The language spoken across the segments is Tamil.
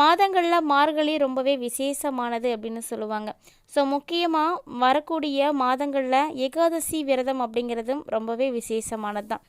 மாதங்களில் மார்கழி ரொம்பவே விசேஷமானது அப்படின்னு சொல்லுவாங்க. ஸோ முக்கியமாக வரக்கூடிய மாதங்களில் ஏகாதசி விரதம் அப்படிங்கிறதும் ரொம்பவே விசேஷமானது தான்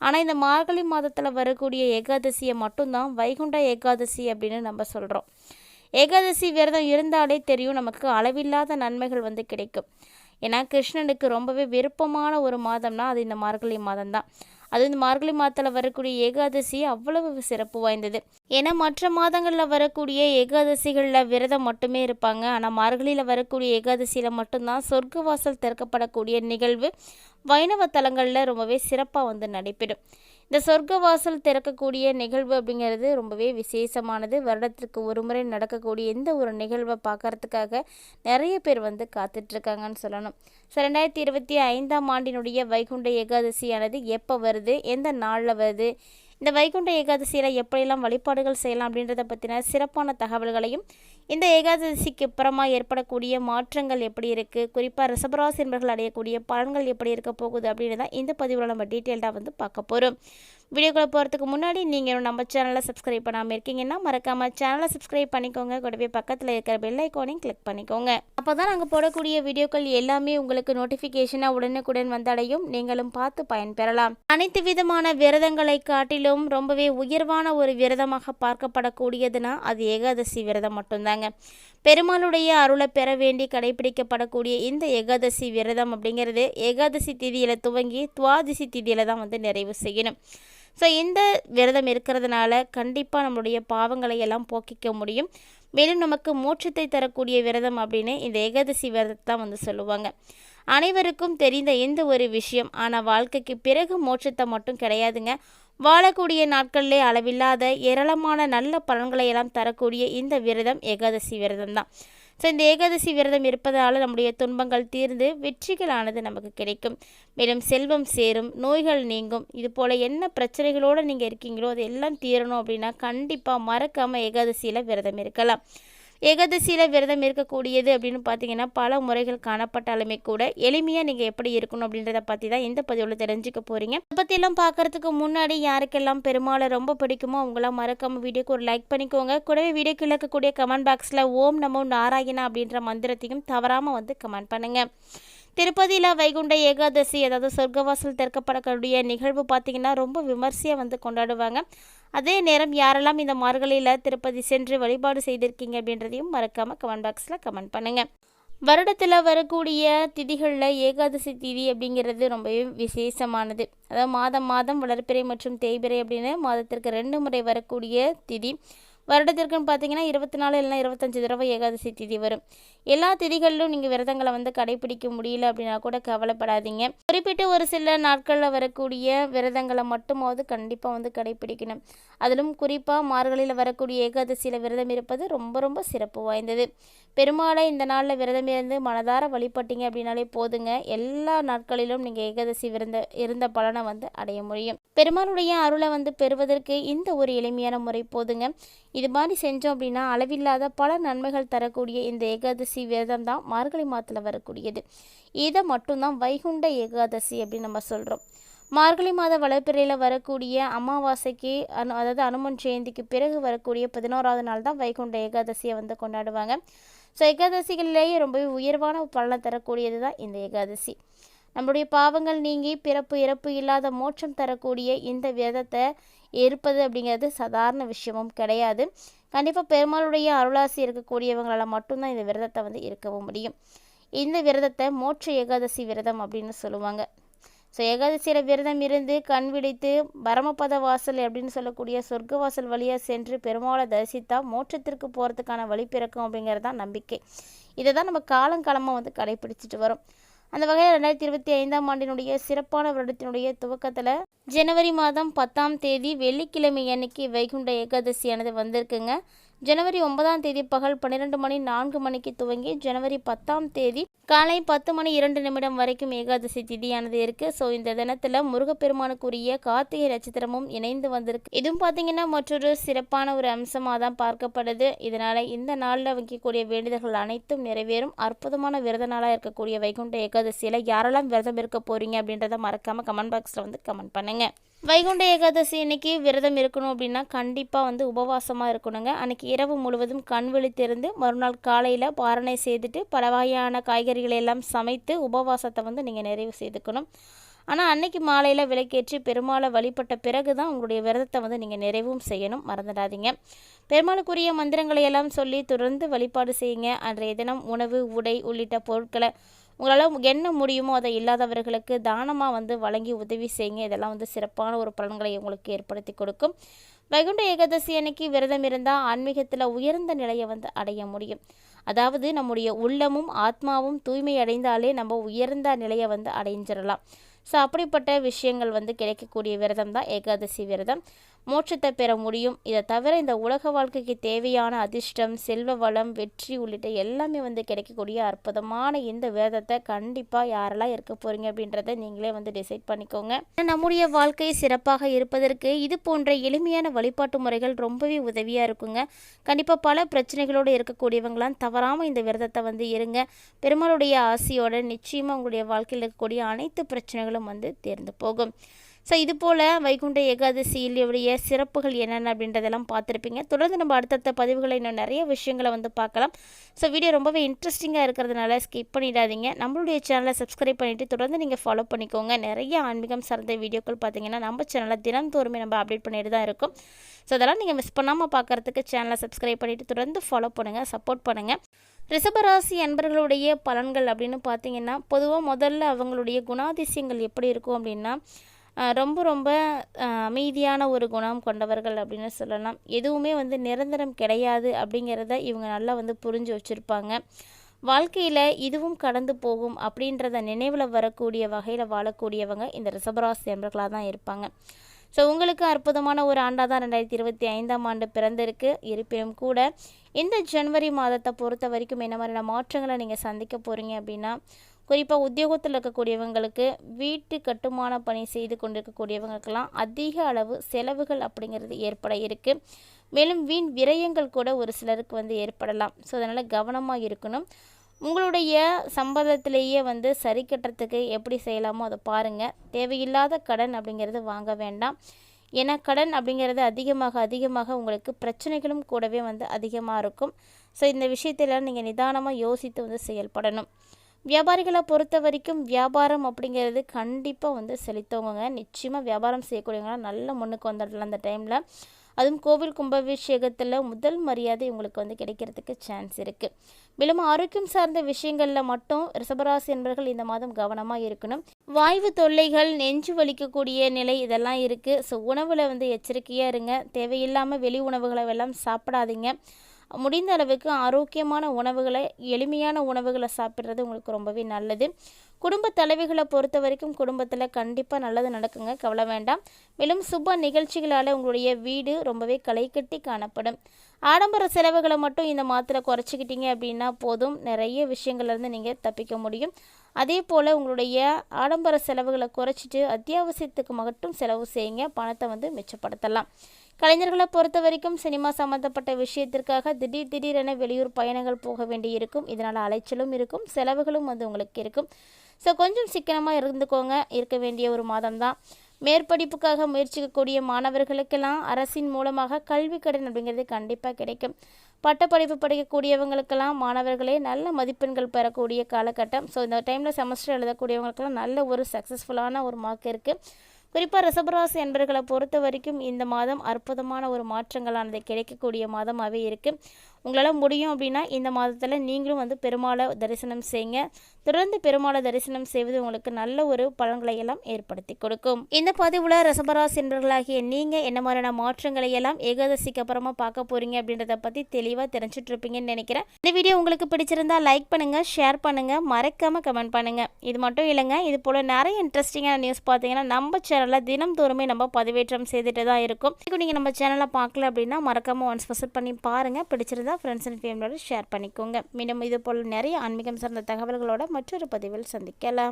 ஆனால் இந்த மார்கழி மாதத்தில் வரக்கூடிய ஏகாதசியை மட்டும்தான் வைகுண்ட ஏகாதசி அப்படின்னு நம்ம சொல்கிறோம் ஏகாதசி விரதம் இருந்தாலே தெரியும் நமக்கு அளவில்லாத நன்மைகள் வந்து கிடைக்கும். ஏன்னா கிருஷ்ணனுக்கு ரொம்பவே விருப்பமான ஒரு மாதம்னா அது இந்த மார்கழி மாதம் தான் அது இந்த மார்கழி மாதத்தில் வரக்கூடிய ஏகாதசி அவ்வளவு சிறப்பு வாய்ந்தது. ஏன்னா மற்ற மாதங்களில் வரக்கூடிய ஏகாதசிகளில் விரதம் மட்டுமே இருப்பாங்க. ஆனால் மார்கழியில் வரக்கூடிய ஏகாதசியில் மட்டும்தான் சொர்க்கவாசல் திறக்கப்படக்கூடிய நிகழ்வு வைணவ தலங்களில் ரொம்பவே சிறப்பாக வந்து நடைபெறும். இந்த சொர்க்கவாசல் திறக்கக்கூடிய நிகழ்வு அப்படிங்கிறது ரொம்பவே விசேஷமானது. வருடத்திற்கு ஒரு முறை நடக்கக்கூடிய எந்த ஒரு நிகழ்வை பார்க்கறதுக்காக நிறைய பேர் வந்து காத்துட்ருக்காங்கன்னு சொல்லணும். ஸோ ரெண்டாயிரத்தி இருபத்தி ஐந்தாம் ஆண்டினுடைய வைகுண்ட ஏகாதசியானது எப்போ வருது? எந்த நாளில் வருது? இந்த வைகுண்ட ஏகாதசியில் எப்படியெல்லாம் வழிபாடுகள் செய்யலாம் அப்படின்றத பற்றின சிறப்பான தகவல்களையும் இந்த ஏகாதசிக்கு அப்புறமா ஏற்படக்கூடிய மாற்றங்கள் எப்படி இருக்குது குறிப்பாக ரிசபராசி என்பர்கள் அடையக்கூடிய பலன்கள் எப்படி இருக்க போகுது அப்படின்னு தான் இந்த பதிவில் நம்ம டீட்டெயில்டாக வந்து பார்க்க போகிறோம் வீடியோக்குள்ளே போகிறதுக்கு முன்னாடி நீங்கள் நம்ம சேனலை சப்ஸ்கிரைப் பண்ணாமல் இருக்கீங்கன்னா மறக்காமல் சேனலை சப்ஸ்கிரைப் பண்ணிக்கோங்க. கூடவே பக்கத்தில் இருக்கிற பெல் ஐக்கானையும் கிளிக் பண்ணிக்கோங்க. அப்போ தான் நாங்கள் போடக்கூடிய வீடியோக்கள் எல்லாமே உங்களுக்கு நோட்டிஃபிகேஷனாக உடனுக்குடன் வந்தடையும். நீங்களும் பார்த்து பயன்பெறலாம். அனைத்து விதமான விரதங்களை காட்டிலும் ரொம்பவே உயர்வான ஒரு விரதமாக பார்க்கப்படக்கூடியதுன்னா அது ஏகாதசி விரதம் மட்டும்தாங்க. பெருமாளுடைய அருளை பெற வேண்டி கடைபிடிக்கப்படக்கூடிய இந்த ஏகாதசி விரதம் அப்படிங்கிறது ஏகாதசி திதியில் துவங்கி துவாதிசி திதியில் தான் வந்து நிறைவு செய்யணும். ஸோ இந்த விரதம் இருக்கிறதுனால கண்டிப்பாக நம்மளுடைய பாவங்களை எல்லாம் போக்கிக்க முடியும். மேலும் நமக்கு மோட்சத்தை தரக்கூடிய விரதம் அப்படின்னு இந்த ஏகாதசி விரதத்தை தான் வந்து சொல்லுவாங்க. அனைவருக்கும் தெரிந்த எந்த ஒரு விஷயம். ஆனால் வாழ்க்கைக்கு பிறகு மோட்சத்தை மட்டும் கிடையாதுங்க. வாழக்கூடிய நாட்களிலே அளவில்லாத ஏராளமான நல்ல பலன்களை எல்லாம் தரக்கூடிய இந்த விரதம் ஏகாதசி விரதம் தான் ஸோ இந்த ஏகாதசி விரதம் இருப்பதால் நம்முடைய துன்பங்கள் தீர்ந்து வெற்றிகளானது நமக்கு கிடைக்கும். மேலும் செல்வம் சேரும் நோய்கள் நீங்கும். இது போல் என்ன பிரச்சனைகளோடு நீங்கள் இருக்கீங்களோ அது எல்லாம் தீரணும் அப்படின்னா கண்டிப்பாக மறக்காமல் ஏகாதசியில் விரதம் இருக்கலாம். ஏகாதசியில் விரதம் இருக்கக்கூடியது அப்படின்னு பார்த்தீங்கன்னா பல முறைகள் காணப்பட்டாலுமே கூட எளிமையாக நீங்கள் எப்படி இருக்கணும் அப்படின்றத பற்றி தான் இந்த பதிவில் தெரிஞ்சுக்க போகிறீங்க இதை பற்றியெல்லாம் பார்க்கறதுக்கு முன்னாடி யாருக்கெல்லாம் பெருமாளை ரொம்ப பிடிக்குமோ அவங்களாம் மறக்காம வீடியோக்கு ஒரு லைக் பண்ணிக்கோங்க. கூடவே வீடியோக்கு இருக்கக்கூடிய கமெண்ட் பாக்ஸில் ஓம் நமோ நாராயணா அப்படின்ற மந்திரத்தையும் தவறாமல் வந்து கமெண்ட் பண்ணுங்கள் திருப்பதியில் வைகுண்ட ஏகாதசி அதாவது சொர்க்கவாசல் திறக்கப்படக்கூடிய நிகழ்வு பார்த்திங்கன்னா ரொம்ப விமர்சையாக வந்து கொண்டாடுவாங்க. அதே நேரம் யாரெல்லாம் இந்த மார்கழியில் திருப்பதி சென்று வழிபாடு செய்திருக்கீங்க அப்படின்றதையும் மறக்காமல் கமெண்ட் பாக்ஸில் கமெண்ட் பண்ணுங்கள் வருடத்தில் வரக்கூடிய திதிகளில் ஏகாதசி திதி அப்படிங்கிறது ரொம்பவே விசேஷமானது. அதாவது மாதம் மாதம் வளர்ப்பிறை மற்றும் தேய்பிறை அப்படின்னு மாதத்திற்கு ரெண்டு முறை வரக்கூடிய திதி. வருடத்திற்குன்னு பார்த்தீங்கன்னா இருபத்தி நாலு இல்லைனா இருபத்தஞ்சி தடவை ஏகாதசி திதி வரும். எல்லா திதிகளிலும் நீங்கள் விரதங்களை வந்து கடைப்பிடிக்க முடியல அப்படின்னா கூட கவலைப்படாதீங்க. குறிப்பிட்ட ஒரு சில நாட்களில் வரக்கூடிய விரதங்களை மட்டுமாவது கண்டிப்பாக வந்து கடைபிடிக்கணும். அதிலும் குறிப்பாக மார்கழியில் வரக்கூடிய ஏகாதசியில் விரதம் இருப்பது ரொம்ப ரொம்ப சிறப்பு வாய்ந்தது. பெருமாளை இந்த நாளில் விரதம் இருந்து மனதார வழிபட்டீங்க அப்படின்னாலே போதுங்க. எல்லா நாட்களிலும் நீங்கள் ஏகாதசி விருந்த இருந்த பலனை வந்து அடைய முடியும். பெருமாளுடைய அருளை வந்து பெறுவதற்கு இந்த ஒரு எளிமையான முறை போதுங்க. இது மாதிரி செஞ்சோம் அப்படின்னா அளவில்லாத பல நன்மைகள் தரக்கூடிய இந்த ஏகாதசி விரதம் தான் மார்கழி மாதத்தில் வரக்கூடியது. இதை மட்டும்தான் வைகுண்ட ஏக ஏகாதசி அப்படின்னு நம்ம சொல்கிறோம் மார்கழி மாத வளர்ப்பிறையில் வரக்கூடிய அமாவாசைக்கு அனு அதாவது அனுமன் ஜெயந்திக்கு பிறகு வரக்கூடிய பதினோராவது நாள் தான் வைகுண்ட ஏகாதசியை வந்து கொண்டாடுவாங்க. ஸோ ஏகாதசிகளிலேயே ரொம்பவே உயர்வான பலனை தரக்கூடியது தான் இந்த ஏகாதசி. நம்மளுடைய பாவங்கள் நீங்கி பிறப்பு இறப்பு இல்லாத மோட்சம் தரக்கூடிய இந்த விரதத்தை இருப்பது அப்படிங்கிறது சாதாரண விஷயமும் கிடையாது. கண்டிப்பாக பெருமாளுடைய அருளாசி இருக்கக்கூடியவங்களால் மட்டும்தான் இந்த விரதத்தை வந்து இருக்கவும் முடியும். இந்த விரதத்தை மோட்ச ஏகாதசி விரதம் அப்படின்னு சொல்லுவாங்க. ஸோ ஏகாதசியில் விரதம் இருந்து கண் விழித்து பரமபத வாசல் அப்படின்னு சொல்லக்கூடிய சொர்க்க வாசல் வழியாக சென்று பெருமாளை தரிசித்தா மோட்சத்திற்கு போகிறதுக்கான வழி பிறக்கும் அப்படிங்கிறது தான் நம்பிக்கை. இதை தான் நம்ம காலங்காலமாக வந்து கடைபிடிச்சிட்டு வரோம். அந்த வகையில் ரெண்டாயிரத்தி இருபத்தி ஐந்தாம் ஆண்டினுடைய சிறப்பான வருடத்தினுடைய துவக்கத்தில் ஜனவரி மாதம் பத்தாம் தேதி வெள்ளிக்கிழமை அன்னைக்கு வைகுண்ட ஏகாதசியானது வந்திருக்குங்க. ஜனவரி ஒன்பதாம் தேதி பகல் பன்னிரெண்டு மணி நான்கு மணிக்கு துவங்கி ஜனவரி பத்தாம் தேதி காலை பத்து மணி இரண்டு நிமிடம் வரைக்கும் ஏகாதசி திதியானது இருக்கு. ஸோ இந்த தினத்துல முருகப்பெருமானுக்குரிய கார்த்திகை நட்சத்திரமும் இணைந்து வந்திருக்கு. இதுவும் பார்த்தீங்கன்னா மற்றொரு சிறப்பான ஒரு அம்சமாக தான் பார்க்கப்படுது. இதனால இந்த நாளில் வைக்கக்கூடிய வேண்டுதல்கள் அனைத்தும் நிறைவேறும். அற்புதமான விரத நாளாக இருக்கக்கூடிய வைகுண்ட ஏகாதசியில் யாரெல்லாம் விரதம் இருக்க போறீங்க அப்படின்றத மறக்காம கமெண்ட் பாக்ஸில் வந்து கமெண்ட் பண்ணுங்கள் வைகுண்ட ஏகாதசி இன்னைக்கு விரதம் இருக்கணும் அப்படின்னா கண்டிப்பாக வந்து உபவாசமாக இருக்கணுங்க. அன்றைக்கி இரவு முழுவதும் கண் விழித்திருந்து மறுநாள் காலையில் பாரணை செய்துட்டு பல வகையான காய்கறிகளை எல்லாம் சமைத்து உபவாசத்தை வந்து நீங்கள் நிறைவு செய்துக்கணும். ஆனால் அன்னைக்கு மாலையில் விளக்கேற்றி பெருமாளை வழிபட்ட பிறகு தான் உங்களுடைய விரதத்தை வந்து நீங்கள் நிறைவும் செய்யணும். மறந்துடாதீங்க. பெருமாளுக்குரிய மந்திரங்களை எல்லாம் சொல்லி தொடர்ந்து வழிபாடு செய்யுங்க. அன்றைய தினம் உணவு உடை உள்ளிட்ட பொருட்களை உங்களால் என்ன முடியுமோ அதை இல்லாதவர்களுக்கு தானமாக வந்து வழங்கி உதவி செய்யுங்க. இதெல்லாம் வந்து சிறப்பான ஒரு பலன்களை உங்களுக்கு ஏற்படுத்தி கொடுக்கும். வைகுண்ட ஏகாதசி அன்னைக்கு விரதம் இருந்தால் ஆன்மீகத்தில் உயர்ந்த நிலையை வந்து அடைய முடியும். அதாவது நம்முடைய உள்ளமும் ஆத்மாவும் தூய்மை அடைந்தாலே நம்ம உயர்ந்த நிலையை வந்து அடைஞ்சிடலாம். ஸோ அப்படிப்பட்ட விஷயங்கள் வந்து கிடைக்கக்கூடிய விரதம் தான் ஏகாதசி விரதம். மோட்சத்தை பெற முடியும். இதை தவிர இந்த உலக வாழ்க்கைக்கு தேவையான அதிர்ஷ்டம் செல்வ வளம் வெற்றி உள்ளிட்ட எல்லாமே வந்து கிடைக்கக்கூடிய அற்புதமான இந்த விரதத்தை கண்டிப்பாக யாரெல்லாம் இருக்க போகிறீங்க அப்படின்றத நீங்களே வந்து டிசைட் பண்ணிக்கோங்க. நம்முடைய வாழ்க்கை சிறப்பாக இருப்பதற்கு இது போன்ற எளிமையான வழிபாட்டு முறைகள் ரொம்பவே உதவியாக இருக்குங்க. கண்டிப்பாக பல பிரச்சனைகளோடு இருக்கக்கூடியவங்களாம் தவறாமல் இந்த விரதத்தை வந்து இருங்க. பெருமாளுடைய ஆசையோட நிச்சயமாக உங்களுடைய வாழ்க்கையில் இருக்கக்கூடிய அனைத்து பிரச்சனைகளும் வந்து தேர்ந்து போகும். ஸோ இது போல் வைகுண்ட ஏகாதசியிலுடைய சிறப்புகள் என்னென்ன அப்படின்றதெல்லாம் பார்த்துருப்பீங்க. தொடர்ந்து நம்ம அடுத்தடுத்த பதிவுகளை இன்னும் நிறைய விஷயங்களை வந்து பார்க்கலாம். ஸோ வீடியோ ரொம்பவே இன்ட்ரெஸ்டிங்காக இருக்கிறதுனால ஸ்கிப் பண்ணிடாதீங்க. நம்மளுடைய சேனலை சப்ஸ்கிரைப் பண்ணிவிட்டு தொடர்ந்து நீங்கள் ஃபாலோ பண்ணிக்கோங்க. நிறைய ஆன்மீகம் சார்ந்த வீடியோக்கள் பார்த்தீங்கன்னா நம்ம சேனலை தினந்தோறுமே நம்ம அப்டேட் பண்ணிட்டு தான் இருக்கும். ஸோ அதெல்லாம் நீங்கள் மிஸ் பண்ணாமல் பார்க்குறதுக்கு சேனலை சப்ஸ்கிரைப் பண்ணிவிட்டு தொடர்ந்து ஃபாலோ பண்ணுங்கள் சப்போர்ட் பண்ணுங்கள் ரிஷபராசி அன்பர்களுடைய பலன்கள் அப்படின்னு பார்த்தீங்கன்னா பொதுவாக முதல்ல அவங்களுடைய குணாதிசயங்கள் எப்படி இருக்கும் அப்படின்னா ரொம்ப ரொம்ப அமைதியான ஒரு குணம் கொண்டவர்கள் அப்படின்னு சொல்லலாம். எதுவுமே வந்து நிரந்தரம் கிடையாது அப்படிங்கிறத இவங்க நல்லா வந்து புரிஞ்சு வச்சுருப்பாங்க. வாழ்க்கையில் இதுவும் கடந்து போகும் அப்படின்றத நினைவில் வரக்கூடிய வகையில் வாழக்கூடியவங்க இந்த ரிஷபராசி நண்பர்களாக தான் இருப்பாங்க. ஸோ உங்களுக்கு அற்புதமான ஒரு ஆண்டாக தான் ரெண்டாயிரத்தி இருபத்தி ஐந்தாம் ஆண்டு பிறந்திருக்கு. இருப்பினும் கூட இந்த ஜனவரி மாதத்தை பொறுத்த வரைக்கும் என்ன மாதிரியான மாற்றங்களை நீங்கள் சந்திக்க போகிறீங்க அப்படின்னா குறிப்பாக உத்தியோகத்தில் இருக்கக்கூடியவங்களுக்கு வீட்டு கட்டுமான பணி செய்து கொண்டிருக்கக்கூடியவங்களுக்கெல்லாம் அதிக அளவு செலவுகள் அப்படிங்கிறது ஏற்பட இருக்குது மேலும் வீண் விரயங்கள் கூட ஒரு சிலருக்கு வந்து ஏற்படலாம். ஸோ அதனால் கவனமாக இருக்கணும். உங்களுடைய சம்பளத்திலேயே வந்து சரி கட்டுறதுக்கு எப்படி செய்யலாமோ அதை பாருங்கள் தேவையில்லாத கடன் அப்படிங்கிறது வாங்க வேண்டாம். ஏன்னா கடன் அப்படிங்கிறது அதிகமாக அதிகமாக உங்களுக்கு பிரச்சனைகளும் கூடவே வந்து அதிகமாக இருக்கும். ஸோ இந்த விஷயத்தில் நீங்கள் நிதானமாக யோசித்து வந்து செயல்படணும். வியாபாரிகளை பொறுத்த வரைக்கும் வியாபாரம் அப்படிங்கிறது கண்டிப்பாக வந்து செலுத்தவங்க நிச்சயமாக வியாபாரம் செய்யக்கூடியவங்களாம் நல்ல முன்னுக்கு வந்துடலாம் அந்த டைமில் அதுவும் கோவில் கும்பாபிஷேகத்தில் முதல் மரியாதை உங்களுக்கு வந்து கிடைக்கிறதுக்கு சான்ஸ் இருக்குது மேலும் ஆரோக்கியம் சார்ந்த விஷயங்களில் மட்டும் ரிசபராசி என்பவர்கள் இந்த மாதம் கவனமாக இருக்கணும். வாய்வு தொல்லைகள் நெஞ்சு வலிக்கக்கூடிய நிலை இதெல்லாம் இருக்குது ஸோ உணவில் வந்து எச்சரிக்கையாக இருங்க. தேவையில்லாமல் வெளி உணவுகளை எல்லாம் சாப்பிடாதீங்க. முடிந்த அளவுக்கு ஆரோக்கியமான உணவுகளை எளிமையான உணவுகளை சாப்பிட்றது உங்களுக்கு ரொம்பவே நல்லது. குடும்ப தலைவிகளை பொறுத்த வரைக்கும் குடும்பத்தில் கண்டிப்பாக நல்லது நடக்குங்க. கவலை வேண்டாம். மேலும் சுப நிகழ்ச்சிகளால் உங்களுடைய வீடு ரொம்பவே களை கட்டி காணப்படும். ஆடம்பர செலவுகளை மட்டும் இந்த மாதத்தில் குறைச்சிக்கிட்டீங்க அப்படின்னா போதும். நிறைய விஷயங்கள்லேருந்து நீங்கள் தப்பிக்க முடியும். அதே போல் உங்களுடைய ஆடம்பர செலவுகளை குறைச்சிட்டு அத்தியாவசியத்துக்கு மட்டும் செலவு செய்யுங்க. பணத்தை வந்து மிச்சப்படுத்தலாம். கலைஞர்களை பொறுத்த வரைக்கும் சினிமா சம்மந்தப்பட்ட விஷயத்திற்காக திடீர் திடீரென வெளியூர் பயணங்கள் போக வேண்டியிருக்கும். இதனால் அலைச்சலும் இருக்கும் செலவுகளும் வந்து உங்களுக்கு இருக்கும். ஸோ கொஞ்சம் சிக்கனமாக இருந்துக்கோங்க. இருக்க வேண்டிய ஒரு மாதம் தான் மேற்படிப்புக்காக முயற்சிக்கக்கூடிய மாணவர்களுக்கெல்லாம் அரசின் மூலமாக கல்வி கடன் அப்படிங்கிறது கண்டிப்பாக கிடைக்கும். பட்டப்படிப்பு படிக்கக்கூடியவங்களுக்கெல்லாம் மாணவர்களே நல்ல மதிப்பெண்கள் பெறக்கூடிய காலகட்டம். ஸோ இந்த டைமில் செமஸ்டர் எழுதக்கூடியவங்களுக்கெல்லாம் நல்ல ஒரு சக்ஸஸ்ஃபுல்லான ஒரு மார்க் இருக்குது குறிப்பாக ரிஷபராசி என்பர்களை பொறுத்த வரைக்கும் இந்த மாதம் அற்புதமான ஒரு மாற்றங்களானது கிடைக்கக்கூடிய மாதமாகவே இருக்குது உங்களால் முடியும் அப்படின்னா இந்த மாதத்தில் நீங்களும் வந்து பெருமாளை தரிசனம் செய்யுங்க தொடர்ந்து பெருமாளை தரிசனம் செய்வது உங்களுக்கு நல்ல ஒரு பலன்களை எல்லாம் ஏற்படுத்தி கொடுக்கும். இந்த பதிவில் ரசபராசி என்பவர்களாகிய நீங்கள் என்ன மாதிரியான மாற்றங்களை எல்லாம் ஏகாதசிக்கு அப்புறமா பார்க்க போகிறீங்க அப்படின்றத பற்றி தெளிவாக தெரிஞ்சுட்டு இருப்பீங்கன்னு நினைக்கிறேன். இந்த வீடியோ உங்களுக்கு பிடிச்சிருந்தா லைக் பண்ணுங்கள் ஷேர் பண்ணுங்கள் மறக்காமல் கமெண்ட் பண்ணுங்கள் இது மட்டும் இல்லைங்க இது போல் நிறைய இன்ட்ரெஸ்டிங்கான நியூஸ் பார்த்தீங்கன்னா நம்ம சேனலில் தினம்தோறுமே நம்ம பதிவேற்றம் செய்துட்டு தான் இருக்கும். இப்போ நீங்கள் நம்ம சேனலை பார்க்கல அப்படின்னா மறக்காமல் ஒன்ஸ் விசிட் பண்ணி பாருங்க. பிடிச்சிருந்தா ஃப்ரெண்ட்ஸ் அண்ட் ஃபேமிலியோட ஷேர் பண்ணிக்கோங்க. மீண்டும் இது போல் நிறைய ஆன்மீகம் சார்ந்த தகவல்களோட மற்றொரு பதிவில் சந்திக்கலாம்.